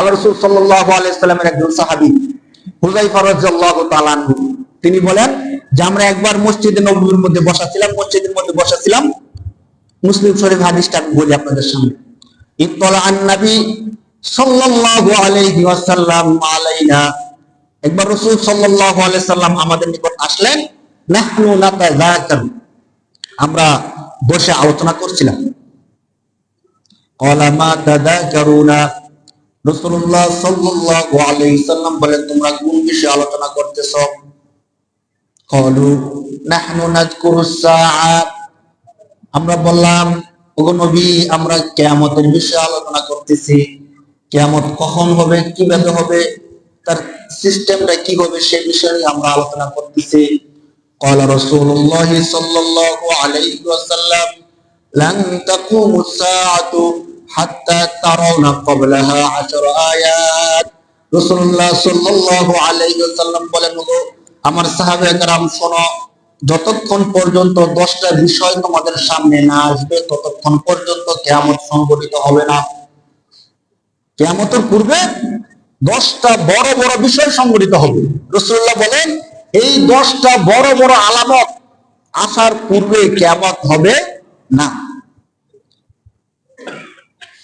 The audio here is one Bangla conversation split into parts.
আল্লাহ রসুল একজন সাহাবি তিনি বলেন যে আমরা একবার মসজিদে নবীর মধ্যে বসাছিলাম, মসজিদের মধ্যে বসাছিলাম। মুসলিম শরীফ হাদিসটা আমি বলি আপনাদের সামনে। একবার সাল্লাম আমাদের নিকট আসলেন আমরা বসে আলোচনা করছিলাম। রাসূলুল্লাহ সাল্লাল্লাহু আলাইহি সাল্লাম বলেন তোমরা কোন বিষয়ে আলোচনা করতেছো قالوا نحن نذكر الساعه আমরা বললাম ওগো নবী আমরা কেয়ামতের বিষয়ে আলোচনা করতেছি কেয়ামত কখন হবে কিভাবে হবে তার সিস্টেমটা কি হবে সে বিষয়ে আমরা আলোচনা করতেছি قال رسول الله صلى الله عليه وسلم لن تقوم الساعة حتى ترون قبلها عشر آيات رسول الله صلى الله عليه وسلم বলেন ওগো আমার সাহাবে کرام শোনো যতক্ষণ পর্যন্ত দশটা বিষয় তোমাদের সামনে না আসবে ততক্ষণ পর্যন্ত কেয়ামত সংগঠিত হবে না কেয়ামতের পূর্বে দশটা বড় বড় বিষয় সংগঠিত হবে রসুল্লাহ বলেন এই দশটা বড় বড় আলামত আসার পূর্বে কেয়ামত হবে না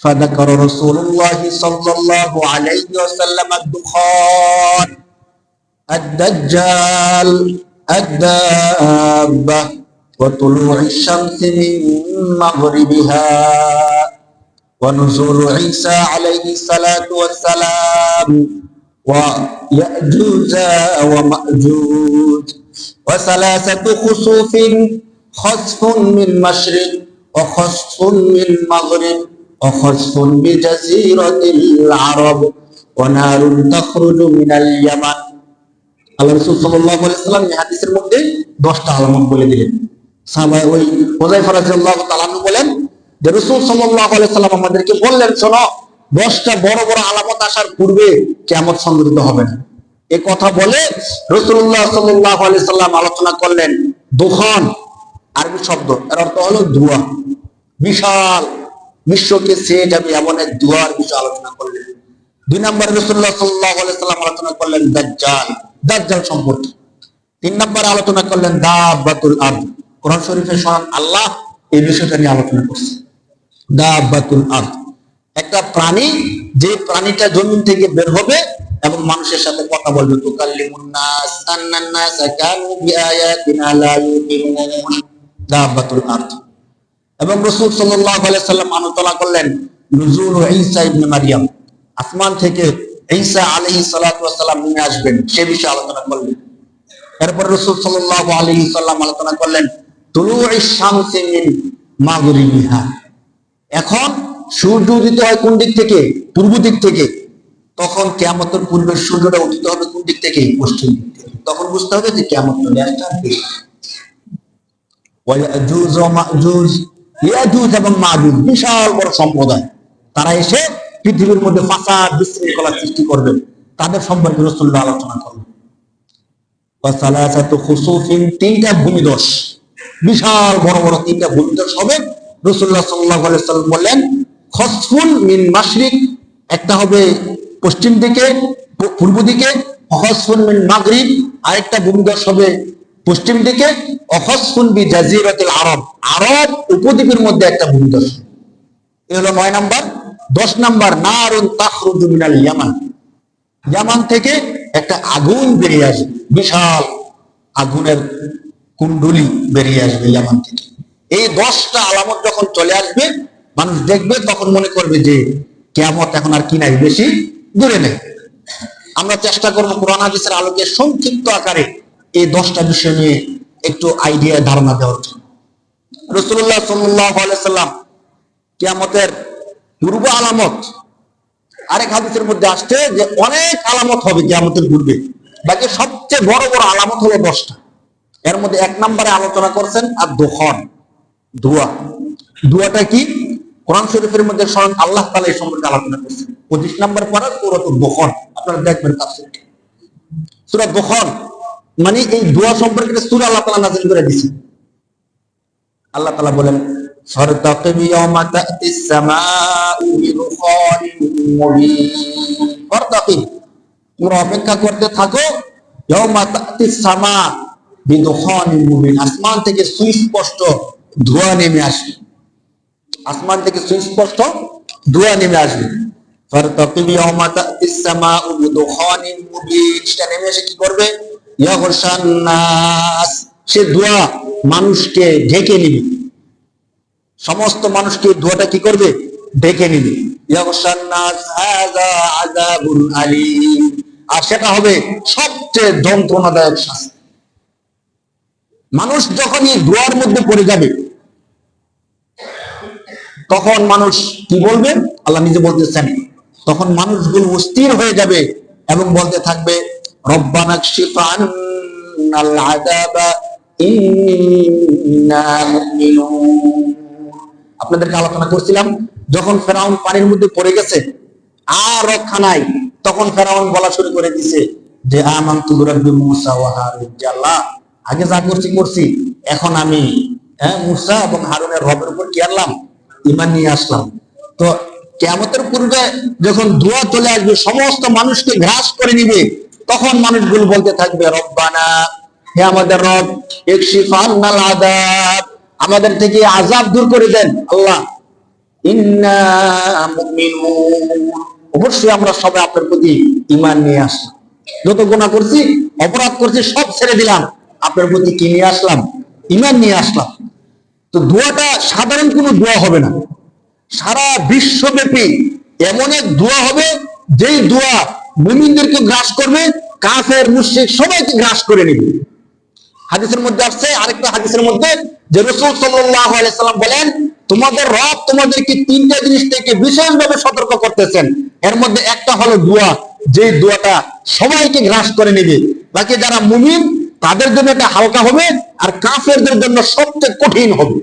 فذكر رسول الله صلى الله عليه وسلم الدخان الدجال الدابة وطلوع الشمس من مغربها ونزول عيسى عليه الصلاة والسلام ويأجوج ومأجوج وثلاثة خسوف خسف من مشرق وخسف من مغرب وخسف بجزيرة العرب ونار تخرج من اليمن আল্লাহ রসুল সাল্লাহ সাল্লাম এই হাদিসের মধ্যে দশটা আলামত বলে দিলেন সাহাবাই ওই হোজাই ফরাজ্লাহ তালানু বলেন যে রসুল সাল্লাহ সাল্লাম আমাদেরকে বললেন শোনো দশটা বড় বড় আলামত আসার পূর্বে কেমন সংগঠিত হবে না এ কথা বলে রসুল্লাহ সাল্লাহ সাল্লাম আলোচনা করলেন দুখন আরবি শব্দ এর অর্থ হলো ধোয়া বিশাল বিশ্বকে সে যাবে এমন এক ধোয়ার বিষয়ে আলোচনা করলেন। দুই নম্বর রসুল্লাহ সাল্লাহ সাল্লাম আলোচনা করলেন দাজ্জাল। দাজ্জাল সম্পর্কে। তিন নম্বর আলোচনা করলেন দাবাতুল আর্দ। কোরআন শরীফের স্বয়ং আল্লাহ এই বিষয়টা নিয়ে আলোচনা করছে। দাবাতুল আর্দ। একটা প্রাণী, যে প্রাণীটা জমিন থেকে বের হবে এবং মানুষের সাথে কথা বলবে। তুকাল্লিমুন নাস, আন্নান নাস কানু বিআয়াতিনা এবং রাসূল আলাইহি সাল্লাম আলোচনা করলেন, নুজুল ঈসা ইবনে মারইয়াম আসমান থেকে সালাতু ওয়াস সালাম নেমে আসবেন, সে বিষয়ে আলোচনা করলেন। এরপর রাসূল সাল্লাল্লাহু আলাইহি সাল্লাম আলোচনা করলেন তুলুইশ শামসি মিন এখন সূর্য উদিত হয় কোন দিক থেকে? পূর্ব দিক থেকে। তখন কেয়ামতের পূর্বে সূর্যটা উদিত হবে কোন দিক থেকে? পশ্চিম দিক থেকে। তখন বুঝতে হবে যে কেমন চলে আসছে এবং বিশাল বড় সম্প্রদায়। তারা এসে পৃথিবীর মধ্যে ফাসাদ, বিশৃঙ্খলা সৃষ্টি করবে। তাদের সম্পর্কে আলোচনা খুসুফিন, তিনটা ভূমিধস বিশাল বড় বড় তিনটা ভূমিধস হবে। সাল্লাম বললেন মিন মাশরিক। একটা হবে পশ্চিম দিকে, পূর্ব দিকে। খসফুন মিন মাগরিব। আরেকটা ভূমিধস হবে পশ্চিম দিকে আরব। আরব উপদ্বীপের মধ্যে একটা ভূমিধস এ হলো নয় নাম্বার? দশ নাম্বার, নারুন তাখরুজু মিনাল ইয়ামান। ইয়ামান থেকে একটা আগুন বেরিয়ে আসবে, বিশাল আগুনের কুণ্ডলি বেরিয়ে আসবে ইয়ামান থেকে। এই দশটা আলামত যখন চলে আসবে, মানুষ দেখবে, তখন মনে করবে যে কেয়ামত এখন আর কি নাই, বেশি দূরে নেই। আমরা চেষ্টা করব কোরআন হাদিসের আলোকে সংক্ষিপ্ত আকারে এই দশটা বিষয় নিয়ে একটু আইডিয়া ধারণা দেওয়ার জন্য। রসুল্লাহ সাল্লাম কেয়ামতের পূর্ব আলামত, আরেক হাদিসের মধ্যে আসছে যে অনেক আলামত হবে কিয়ামতের পূর্বে। বাকি সবচেয়ে বড় বড় আলামত হলো দশটা। এর মধ্যে এক নম্বরে আলোচনা করছেন আর দোহন ধোয়া ধোয়াটা কি? কোরআন শরীফের মধ্যে স্বয়ং আল্লাহ তালা এই সম্পর্কে আলোচনা করছেন। পঁচিশ নম্বর পরে সুরত দোহন আপনারা দেখবেন তাফসীরটি সূরা দোহন মানে এই দোয়া সম্পর্কে একটা সূরা আল্লাহ তাআলা নাযিল করে দিয়েছেন আল্লাহ তাআলা বলেন فارتقب يوم تأتي السماء بدخان مبين ফারতাকিব তোমরা অপেক্ষা করতে থাকো ইয়াউমা তাতিস সামা বিদুখানিন মুবিন আসমান থেকে সুস্পষ্ট ধোঁয়া নেমে আসবে আসমান থেকে সুস্পষ্ট ধোঁয়া নেমে আসবে ফারতাকিব ইয়াউমা তাতিস সামা বিদুখানিন মুবিন সেটা নেমে এসে কি করবে ইয়াগশান সে ধোঁয়া মানুষকে ঢেকে নিবে। সমস্ত মানুষকে ধোঁয়াটা কি করবে? ঢেকে নিবে। আর সেটা হবে সবচেয়ে যন্ত্রণাদায়ক শাস্তি। মানুষ যখন এই ধোয়ার মধ্যে পড়ে যাবে, তখন মানুষ কি বলবে? আল্লাহ নিজে বলতেছেন, তখন মানুষগুলো অস্থির হয়ে যাবে এবং বলতে থাকবে শিফান আযাবা ইন্না মুমিনুন আপনাদেরকে আলোচনা করছিলাম, যখন ফেরাউন পানির মধ্যে পড়ে গেছে, আর রক্ষা নাই, তখন ফেরাউন বলা শুরু করে দিছে যে আমান তুবরাব্বি মুসা ওয়া হারুন যে আল্লাহ আগে যা করছি করছি। এখন আমি হ্যাঁ মুসা এবং হারুনের রবের উপর কি আনলাম? ইমান নিয়ে আসলাম। তো কেয়ামতের পূর্বে যখন ধোয়া চলে আসবে, সমস্ত মানুষকে গ্রাস করে নিবে। তখন মানুষগুলো বলতে থাকবে, রব্বানা, হে আমাদের রব ইকশিফান্নাল আযাব, আমাদের থেকে আযাব দূর করে দেন, আল্লাহ। ইন্না মুমিনুন। অবশ্যই আমরা সবাই আপনার প্রতি ঈমান নিয়ে আসলাম। যত গুনাহ করছি, অপরাধ করছি, সব ছেড়ে দিলাম। আপনার প্রতি কি নিয়ে আসলাম? ঈমান নিয়ে আসলাম। তো দোয়াটা সাধারণ কোনো দোয়া হবে না। সারা বিশ্বব্যাপী এমন এক দোয়া হবে, যেই দোয়া মুমিনদেরকে গ্রাস করবে, কাফের, মুশরিক সবাইকে গ্রাস করে নেবে। হাদিসের মধ্যে আসছে, আরেকটা হাদিসের মধ্যে, যে রসুল সাল্লাম বলেন, তোমাদের রব তোমাদেরকে তিনটা জিনিস থেকে বিশেষভাবে সতর্ক করতেছেন। এর মধ্যে একটা হলো দোয়া যে দোয়াটা সবাইকে গ্রাস করে নেবে। বাকি যারা মুমিন, তাদের জন্য এটা হালকা হবে, আর কাফেরদের জন্য সবচেয়ে কঠিন হবে।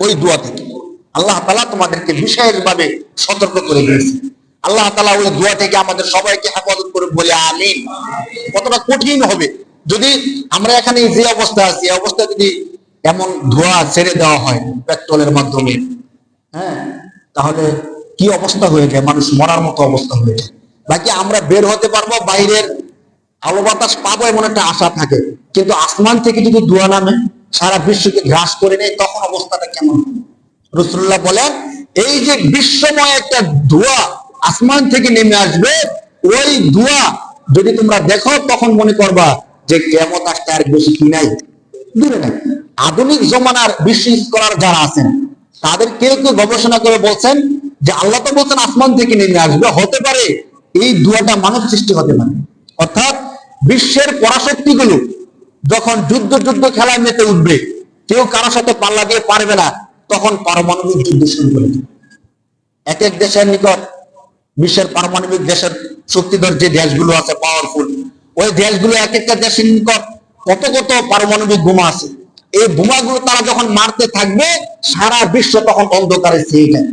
ওই দোয়া থেকে। আল্লাহ তালা তোমাদেরকে বিশেষভাবে সতর্ক করে দিয়েছে আল্লাহ তালা ওই দোয়া থেকে আমাদের সবাইকে হেফাজত করে বলে আমিন। কতটা কঠিন হবে। যদি আমরা এখানে যে অবস্থা আছি, এই অবস্থা যদি এমন ধোয়া ছেড়ে দেওয়া হয় পেট্রোলের মাধ্যমে হ্যাঁ তাহলে কি অবস্থা হয়ে যায়? মানুষ মরার মতো অবস্থা হয়ে যায়। বাকি আমরা বের হতে পারব, বাইরের আলো বাতাস পাবো এমন একটা আশা থাকে। কিন্তু আসমান থেকে যদি ধোয়া নামে, সারা বিশ্বকে গ্রাস করে নেয়, তখন অবস্থাটা কেমন? রসুল্লাহ বলেন, এই যে বিশ্বময় একটা ধোয়া আসমান থেকে নেমে আসবে, ওই ধোয়া যদি তোমরা দেখো, তখন মনে করবা যে কেমত আসতে আর বেশি কি নাই। দূরে নাই। আধুনিক জমানার বিশ্ব স্কলার যারা আছেন, তাদের কেউ কেউ গবেষণা করে বলছেন যে আল্লাহ তো বলছেন আসমান থেকে নেমে আসবে। হতে পারে এই দুয়াটা মানব সৃষ্টি হতে পারে। অর্থাৎ বিশ্বের পরাশক্তিগুলো যখন যুদ্ধ যুদ্ধ খেলায় মেতে উঠবে, কেউ কারোর সাথে পাল্লা দিয়ে পারবে না, তখন পারমাণবিক যুদ্ধ শুরু করে এক এক দেশের নিকট বিশ্বের পারমাণবিক দেশের শক্তিধর যে দেশগুলো আছে পাওয়ারফুল ওই দেশগুলো এক একটা দেশের নিকট কত কত পারমাণবিক বোমা আছে। এই বোমাগুলো তারা যখন মারতে থাকবে, সারা বিশ্ব তখন অন্ধকারে ছেয়ে যাবে।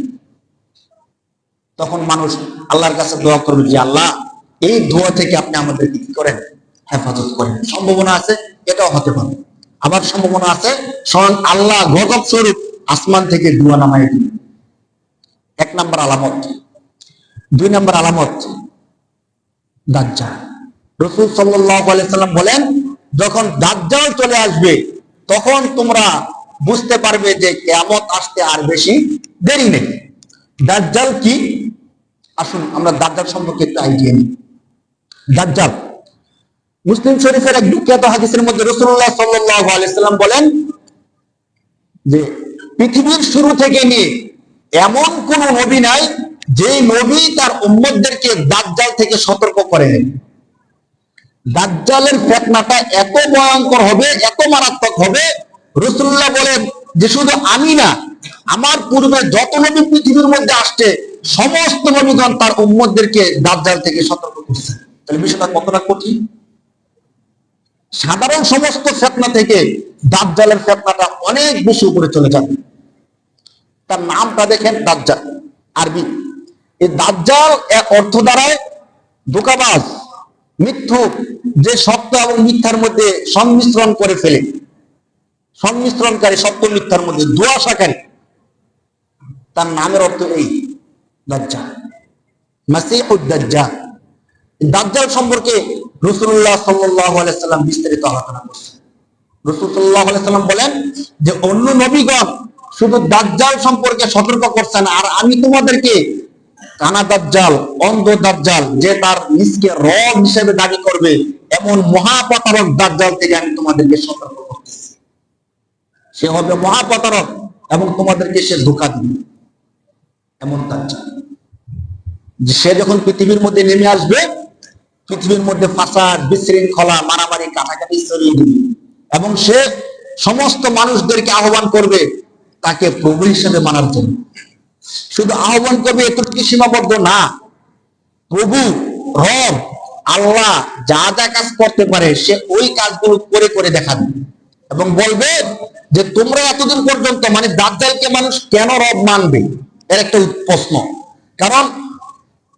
তখন মানুষ আল্লাহর কাছে দোয়া করবে যে, আল্লাহ, এই ধোয়া থেকে আপনি আমাদেরকে কি করেন? হেফাজত করেন। সম্ভাবনা আছে, এটাও হতে পারে। আবার সম্ভাবনা আছে, স্বয়ং আল্লাহ গজব স্বরূপ আসমান থেকে ধোয়া নামাই দিবে। এক নম্বর আলামত। দুই নম্বর আলামত, দাজ্জাল। রসুল সাল্লাম বলেন, যখন দাজ্জাল চলে আসবে, তখন তোমরা বুঝতে পারবে যে কিয়ামত আসতে আর বেশি দেরি নেই। দাজ্জাল কি? আসুন আমরা দাজ্জাল সম্পর্কে একটু আইডিয়া নিই। দাজ্জাল, মুসলিম শরীফের এক বিখ্যাত হাদিসের মধ্যে রসুল্লাহ সাল্লাম বলেন যে, পৃথিবীর শুরু থেকে নিয়ে এমন কোন নবী নাই যে নবী তার উম্মতদেরকে দাজ্জাল থেকে সতর্ক করেন দাজ্জালের ফেতনাটা এত ভয়ঙ্কর হবে, এত মারাত্মক হবে, রসুল্লাহ বলেন যে শুধু আমি না, আমার পূর্বে যত নবী পৃথিবীর মধ্যে আসছে, সমস্ত নবীগণ তার উম্মতদেরকে দাজ্জাল থেকে সতর্ক করছে। তাহলে বিষয়টা কতটা কঠিন? সাধারণ সমস্ত ফেতনা থেকে দাজ্জালের ফেতনাটা অনেক বেশি উপরে চলে যাবে। তার নামটা দেখেন দাজ্জাল, আরবি। এই দাজ্জাল এক অর্থ দ্বারায় ধোকাবাজ, মিথ্যুক, যে সত্য এবং মিথ্যার মধ্যে সংমিশ্রণ করে ফেলে। সংমিশ্রণকারী সত্য মিথ্যার মধ্যে দোয়াশাকারী তার নামের অর্থ এই, দাজ্জাল। দাজ্জাল। সম্পর্কে রসুল্লাহ সাল্লাম বিস্তারিত আলোচনা করছেন রসুল্লাহ সাল্লাম বলেন যে, অন্য নবীগণ শুধু দাজ্জাল সম্পর্কে সতর্ক করছেন, আর আমি তোমাদেরকে কানা দাজ্জাল, অন্ধ দাজ্জাল, যে তার নিজকে রব হিসেবে দাবি করবে, এমন মহাপতারক দাজ্জাল থেকে আমি তোমাদেরকে সতর্ক করতেছি। সে হবে মহাপতারক এবং তোমাদেরকে সে ধোকা দিবে। এমন দাজ্জাল। সে যখন পৃথিবীর মধ্যে নেমে আসবে, পৃথিবীর মধ্যে ফাসাদ, বিশৃঙ্খলা, মারামারি, কাটাকাটি ছড়িয়ে দিবে এবং সে সমস্ত মানুষদেরকে আহ্বান করবে, তাকে প্রভু হিসেবে মানার জন্য। শুধু আহ্বান করবে এতটুকু সীমাবদ্ধ না। প্রভু, রব, আল্লাহ যা যা কাজ করতে পারে, সে ওই কাজগুলো করে করে দেখাবে। এবং বলবে যে, তোমরা এতদিন পর্যন্ত মানে দাজ্জালকে মানুষ কেন রব মানবে? এর একটা প্রশ্ন। কারণ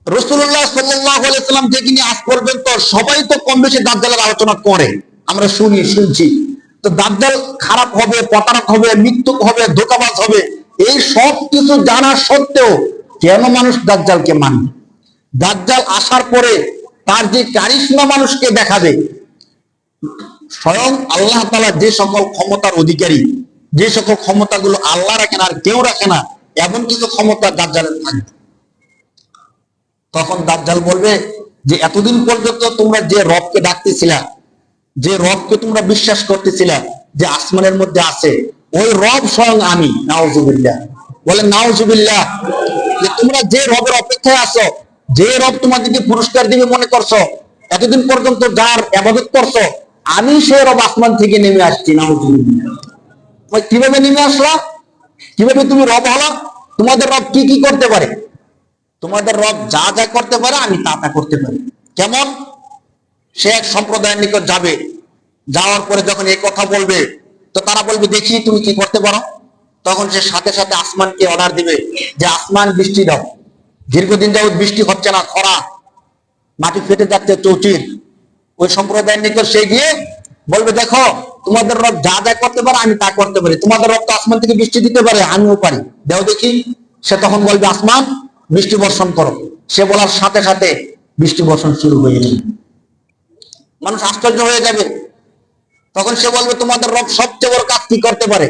রসুল্লাহ সাল্লাম থেকে নিয়ে আজ পর্যন্ত সবাই তো কম বেশি দাজ্জালের আলোচনা করে। আমরা শুনি, শুনছি। তো দাজ্জাল খারাপ হবে, প্রতারক হবে মৃত্যু হবে, ধোকাবাজ হবে। এই সব কিছু জানা সত্ত্বেও কেন মানুষ দাজ্জালকে মানবে দাজ্জাল আসার পরে তার যে কারিশমা মানুষকে দেখাবে, স্বয়ং আল্লাহ তালা যে সকল ক্ষমতার অধিকারী, যে সকল ক্ষমতাগুলো আল্লাহ রাখে না আর কেউ রাখে না, এমন কিছু ক্ষমতা দাজ্জালের থাকবে। তখন দাজ্জাল বলবে যে, এতদিন পর্যন্ত তোমরা যে রবকে ডাকতেছিলা, যে রবকে তোমরা বিশ্বাস করতেছিলা যে আসমানের মধ্যে আছে ওই রব স্বয়ং আমি নাওজুবিল্লাহ বলে নাওজুবিল্লাহ যে তোমরা যে রবের অপেক্ষায় আছো, যে রব তোমাদেরকে পুরস্কার দিবে মনে করছ, এতদিন পর্যন্ত যার আবাদত করছ, আমি সে রব আসমান থেকে নেমে আসছি নাওজুবিল্লাহ কীভাবে নেমে আসলা? কীভাবে তুমি রব হলো? তোমাদের রব কি কি করতে পারে? তোমাদের রব যা যা করতে পারে, আমি তা তা করতে পারি। কেমন? সে এক সম্প্রদায়ের নিকট যাবে, যাওয়ার পরে যখন এই কথা বলবে তো তারা বলবে, দেখি তুমি কি করতে পারো। তখন সে সাথে সাথে আসমানকে অর্ডার দিবে যে, আসমান, বৃষ্টি দাও। দীর্ঘদিন যাবত বৃষ্টি হচ্ছে না, খরা। মাটি ফেটে যাচ্ছে, চৌচির। ওই সম্প্রদায়ের নিকট সে গিয়ে বলবে, দেখো, তোমাদের রব যা যা করতে পারে, আমি তা করতে পারি। তোমাদের রব তো আসমান থেকে বৃষ্টি দিতে পারে, আমিও পারি। দেও দেখি। সে তখন বলবে, আসমান, বৃষ্টি বর্ষণ করো। সে বলার সাথে সাথে বৃষ্টি বর্ষণ শুরু হয়ে যাবে মানুষ আশ্চর্য হয়ে যাবে। তখন সে বলবে, তোমাদের রব সবচেয়ে বড় কাজ কি করতে পারে?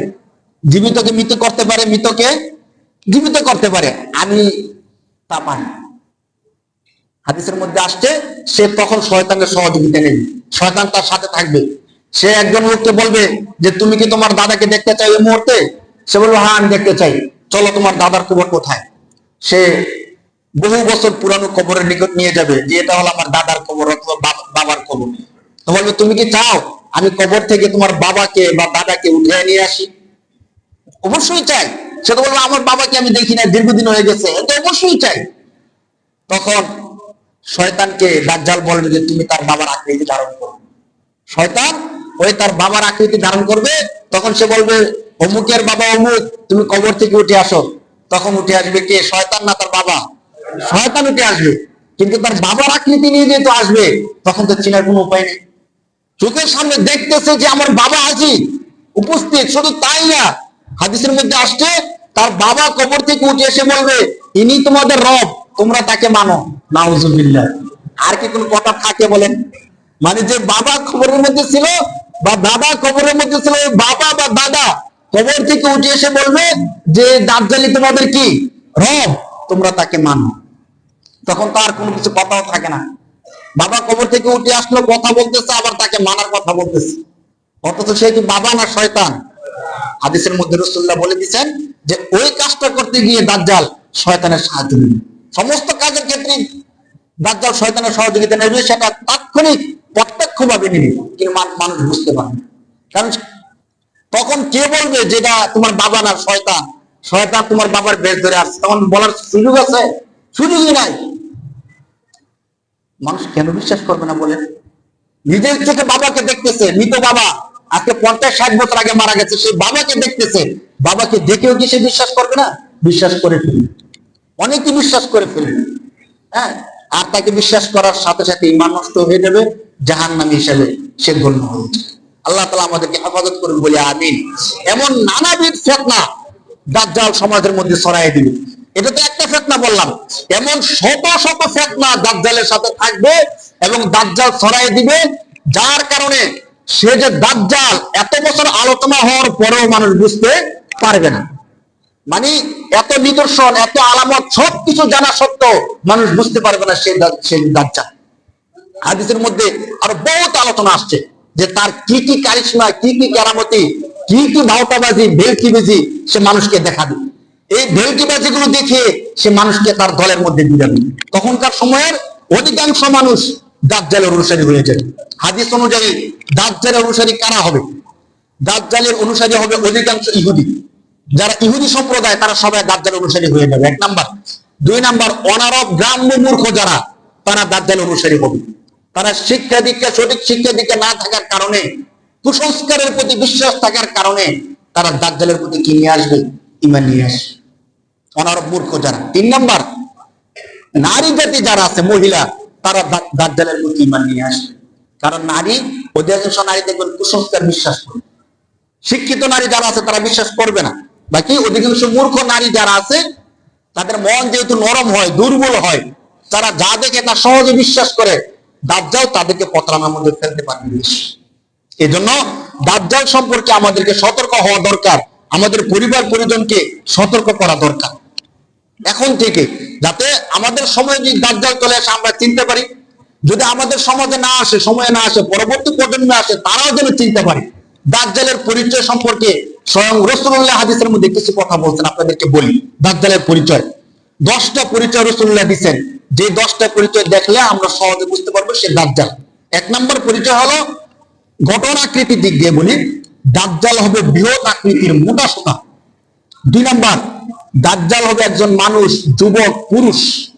জীবিতকে মৃত করতে পারে, মৃতকে জীবিত করতে পারে। আমি তা পাই হাদিসের মধ্যে আসছে, সে তখন শয়তানের সহযোগিতা নেবে। শয়তান তার সাথে থাকবে। সে একজন লোককে বলবে যে, তুমি কি তোমার দাদাকে দেখতে চাই এই মুহূর্তে? সে বলবে হ্যাঁ আমি দেখতে চাই। চলো, তোমার দাদার কবর কোথায়? সে বহু বছর পুরানো কবরের নিকট নিয়ে যাবে, যে এটা হলো আমার দাদার কবর অথবা বাবার কবর তো বলবে, তুমি কি চাও আমি কবর থেকে তোমার বাবাকে বা দাদাকে উঠে নিয়ে আসি। অবশ্যই চাই। সে তো বলবে আমার বাবাকে আমি দেখি না দীর্ঘদিন হয়ে গেছে। এটা অবশ্যই চাই। তখন শয়তানকে দাজ্জাল বলবে যে, তুমি তার বাবার আকৃতি ধারণ করো। শয়তান ওই তার বাবার আকৃতি ধারণ করবে, তখন সে বলবে, অমুকের বাবা অমুক, তুমি কবর থেকে উঠে আসো। তখন উঠে আসবে কে? শয়তান না তার বাবা? শয়তান উঠে আসবে। কিন্তু তার বাবার আকৃতি নিয়ে যেহেতু আসবে, তখন তো চিনার কোনো উপায় নেই। চোখের সামনে দেখতেছে যে আমার বাবা আছি উপস্থিত, শুধু তাই না, হাদিসের মধ্যে আসছে, তার বাবা কবর থেকে উঠে এসে বলবে, ইনি তোমাদের রব, তোমরা তাকে মানো। নাউজুবিল্লাহ। আর কি কোন কথা থাকে বলেন? মানে যে বাবা কবরের মধ্যে ছিল বা দাদা কবরের মধ্যে ছিল বাবা বা দাদা কবর থেকে উঠে এসে বলবে যে, দাজ্জালি তোমাদের কি? রব, তোমরা তাকে মানো। তখন তার কোনো কিছু কথাও থাকে না। বাবা কবর থেকে উঠে আসলো, কথা বলতেছে, আবার তাকে মানার কথা বলতেছে। অথচ সে কি বাবা না শয়তান? হাদিসের মধ্যে রসুল্লাহ বলে দিচ্ছেন যে, ওই কাজটা করতে গিয়ে দাজ্জাল শয়তানের সাহায্য নেবে সমস্ত কাজের ক্ষেত্রে দাজ্জাল শয়তানের সহযোগিতা নেবে, সেটা তাৎক্ষণিক প্রত্যক্ষ ভাবে নেবে। কিন্তু মান- মানুষ বুঝতে পারে। কারণ তখন কে বলবে যেটা তোমার বাবা না শয়তান? শয়তান তোমার বাবার বেশ ধরে আসছে। তখন বলার সুযোগ আছে? সুযোগই নাই। মানুষ কেন বিশ্বাস করবে না বলেন? নিজের চোখে বাবাকে দেখতেছে, মৃত বাবা। আজকে পঞ্চাশ, ষাট বছর আগে মারা গেছে, সেই বাবাকে দেখতেছে। বাবাকে দেখেও কি সে বিশ্বাস করবে না? বিশ্বাস করে ফেলবে। অনেকে বিশ্বাস করে ফেলবে। হ্যাঁ? আর তাকে বিশ্বাস করার সাথে সাথে ইমান নষ্ট হয়ে যাবে জাহান নামী হিসেবে সে গণ্য যাবে। আল্লাহ তালা আমাদেরকে হেফাজত করুন, বলে আমিন। এমন নানাবিধ ফেতনা দাজ্জাল সমাজের মধ্যে ছড়াই দিবে। এটা তো একটা ফেতনা বললাম। এমন শত শত ফেতনা দাজ্জালের সাথে থাকবে এবং দাজ্জাল ছড়াই দিবে, যার কারণে সে যে দাজ্জাল এত বছর আলোচনা হওয়ার পরেও মানুষ বুঝতে পারবে না। মানে এত নিদর্শন, এত আলামত সব কিছু জানা সত্ত্বেও মানুষ বুঝতে পারবে না সে সে দাজ্জাল। হাদিসের মধ্যে আরও বহুত আলোচনা আসছে যে তার কি কি কারিশমা, কি কি কেরামতি, কি কি ভাওতাবাজি ভেলকিবাজি সে মানুষকে দেখাবে এই ভেলকিবাজি গুলো দেখে সে মানুষকে তার দলের মধ্যে দিবে তখনকার সময়ের অধিকাংশ মানুষ দাজ্জালের অনুসারী হয়ে যায় হাদিস অনুযায়ী দাজ্জালের অনুসারী কারা হবে? দাজ্জালের অনুসারী হবে অধিকাংশ ইহুদি। যারা ইহুদি সম্প্রদায়, তারা সবাই দাজ্জালের অনুসারী হয়ে যাবে। এক নাম্বার। দুই নাম্বার, অনারব, গ্রাম্য মূর্খ যারা, তারা দাজ্জালের অনুসারী হবে। তারা শিক্ষা দীক্ষা, সঠিক শিক্ষা দীক্ষা না থাকার কারণে, কুসংস্কারের প্রতি বিশ্বাস থাকার কারণে তারা দাজ্জালের প্রতি কি নিয়ে আসবে? ইমান নিয়ে আসবে। অনারব মূর্খ যারা। তিন নাম্বার, নারী জাতি যারা আছে, মহিলা, তারা দাজ্জালের প্রতি ইমান নিয়ে আসে। কারণ নারী অধিকাংশ নারী দেখবেন কুসংস্কার বিশ্বাস করে। শিক্ষিত নারী যারা আছে, তারা বিশ্বাস করবে না। বাকি অধিকাংশ মূর্খ নারী যারা আছে, তাদের মন যেহেতু নরম হয়, দুর্বল হয়, তারা যা দেখে তা সহজে বিশ্বাস করে, দাজ্জাল তাদেরকে পতরানোর মধ্যে ফেলতে পারবে এই জন্য দাজ্জাল সম্পর্কে আমাদেরকে সতর্ক হওয়া দরকার, আমাদের পরিবার পরিজনকে সতর্ক করা দরকার। এখন থেকে যাতে আমাদের সময় যদি দাজ্জাল চলে আসে, আমরা চিনতে পারি। যদি আমাদের সমাজে না আসে, সময়ে না আসে, পরবর্তী প্রজন্মে আসে, তারাও যেন চিনতে পারে। দাজ্জালের পরিচয় সম্পর্কে স্বয়ং রসুল্লাহ হাদিসের মধ্যে কিছু কথা বলছেন, আপনাদেরকে বলি। দাজ্জালের পরিচয়। দশটা পরিচয় রসুল্লাহ দিচ্ছেন যে দশটা পরিচয় দেখলে আমরা সহজে বুঝতে পারব সে দাজ্জাল। এক নম্বর পরিচয় হলো ঘটনাকৃতির দিক দিয়ে বলি। দাজ্জাল হবে বৃহৎ আকৃতির মোটা সোনা দুই নাম্বার দাজ্জাল হবে একজন মানুষ, যুবক, পুরুষ।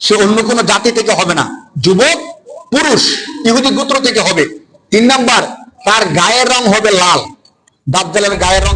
সে অন্য কোনো জাতি থেকে হবে না। যুবক, পুরুষ, ইহুদি গোত্র থেকে হবে। তিন নাম্বার, তার গায়ের রং হবে লাল। দাজ্জালের গায়ের রং